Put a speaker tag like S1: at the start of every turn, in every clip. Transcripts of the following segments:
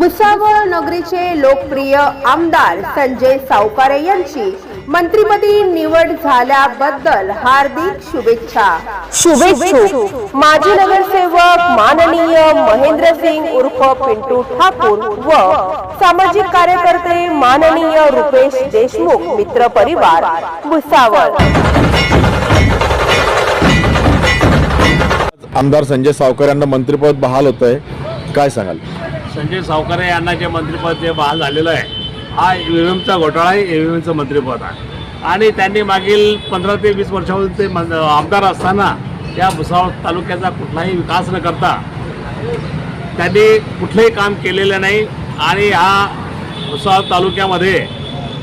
S1: भुसावळ नगरीचे लोकप्रिय आमदार संजय सावकारे यांची मंत्रिपदी निवड झाल्याबद्दल हार्दिक शुभेच्छा. शुभेच्छुक माजी नगरसेवक माननीय महेंद्र सिंग उर्फ पिंटू ठाकूर व सामाजिक कार्यकर्ते माननीय रुपेश देशमुख मित्र परिवार भुसावळ.
S2: आमदार संजय सावकर यांना मंत्रिपद बहाल होत आहे काय सांगाल?
S3: संजय सावकारे यांना जे मंत्रिपद जे बहाल झालेलं आहे हा ईव्हीएमचा घोटाळा आहे ईव्हीएमचं मंत्रिपद आहे. आणि त्यांनी मागील पंधरा ते वीस वर्षापासून ते आमदार असताना या भुसावळ तालुक्याचा कुठलाही विकास न करता त्यांनी कुठलंही काम केलेलं नाही. आणि हा भुसावळ तालुक्यामध्ये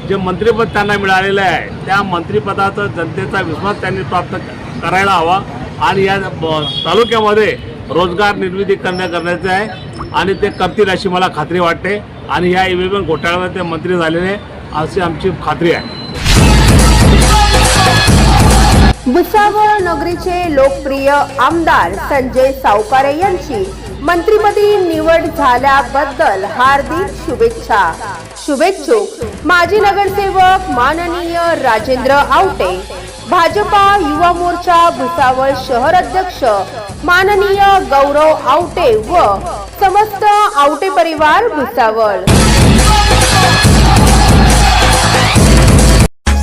S3: जे मंत्रिपद त्यांना मिळालेलं आहे त्या मंत्रिपदाचा जनतेचा विश्वास त्यांनी प्राप्त करायला हवा. आणि या ब- तालुक्यामध्ये रोजगार निर्मिती करण्या करण्याचं आहे. आणि ते करतील अशी मला खात्री वाटते. आणि ह्या ईव्हीएम घोटाळ्यामध्ये ते मंत्री झालेले अशी आमची खात्री आहे.
S1: भुसावळ नगरीचे लोकप्रिय आमदार संजय सावकारे यांची मंत्रीपदी निवड झाल्याबद्दल हार्दिक शुभेच्छा. शुभेच्छुक माजी नगरसेवक माननीय राजेंद्र आवटे भाजपा युवा मोर्चा भुसावळ शहर अध्यक्ष माननीय गौरव आवटे व समस्त आवटे परिवार Bhusawal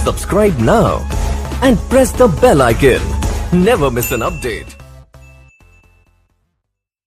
S4: Subscribe now and press the bell icon. Never miss an update.